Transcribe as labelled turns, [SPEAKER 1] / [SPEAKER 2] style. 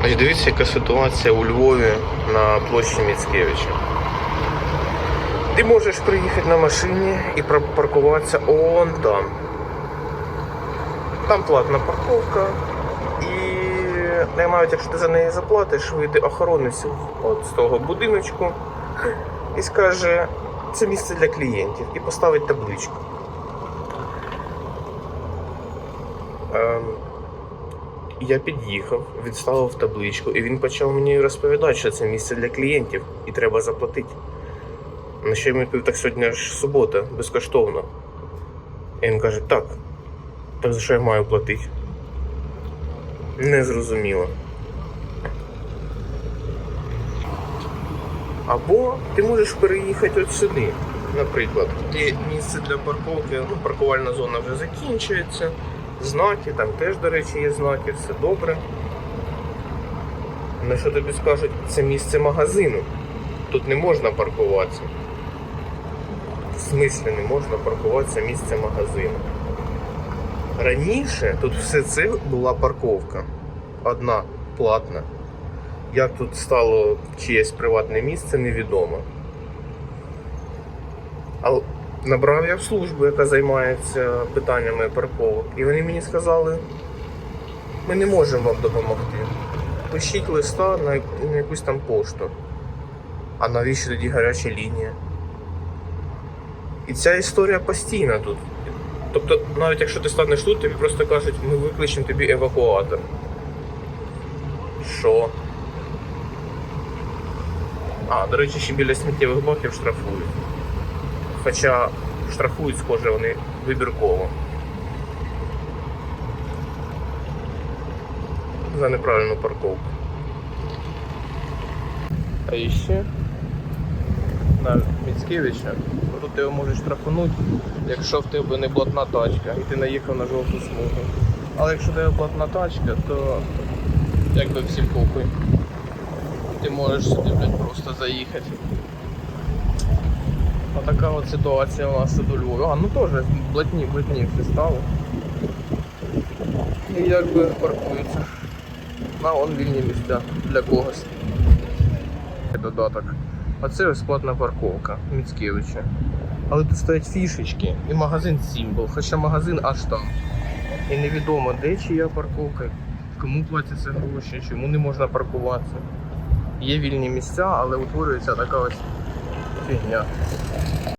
[SPEAKER 1] Значить, дивіться, яка ситуація у Львові на площі Міцкевича. Ти можеш приїхати на машині і припаркуватися он там. Там платна парковка. І навіть якщо ти за неї заплатиш, вийде охоронець от з того будиночку і скаже, це місце для клієнтів, і поставить табличку. Я під'їхав, відставив табличку, і він почав мені розповідати, що це місце для клієнтів і треба заплатити. На що я відповів, так сьогодні ж субота, безкоштовно. І він каже, так, так за що я маю платити? Незрозуміло. Або ти можеш переїхати от сюди. Наприклад, є місце для парковки, ну, паркувальна зона вже закінчується, знаки, там теж, до речі, є знаки, все добре. На що тобі скажуть, це місце магазину. Тут не можна паркуватися. В смислі не можна паркуватися місце магазину. Раніше тут все це була парковка. Одна платна. Як тут стало чиєсь приватне місце, невідомо. Але набрав я в службу, яка займається питаннями парковок. І вони мені сказали, ми не можемо вам допомогти. Пишіть листа на якусь там пошту. А навіщо тоді гаряча лінія? І ця історія постійна тут. Тобто, навіть якщо ти станеш тут, тобі просто кажуть, ми викличемо тобі евакуатор. Що? А, до речі, ще біля сміттєвих баків штрафують. Хоча штрафують, схоже, вони вибірково. За неправильну парковку. А ще на Міцкевича. Тут тебе можуть штрафануть, якщо в тебе не блатна тачка і ти наїхав на жовту смугу. Але якщо в тебе блатна тачка, то якби всім похуй. Ти можеш сюди, блядь, просто заїхати. Отака от ситуація у нас тут у Львові. А, ну теж блатні, блатні все стало. І якби паркуються. На вон вільні місця для когось. Додаток. А це ось парковка Міцкевича. Але тут стоять фішечки і магазин Сімбл, хоча магазин аж там. І невідомо де чия парковка, кому платяться гроші, чому не можна паркуватися. Є вільні місця, але утворюється така ось 谢谢你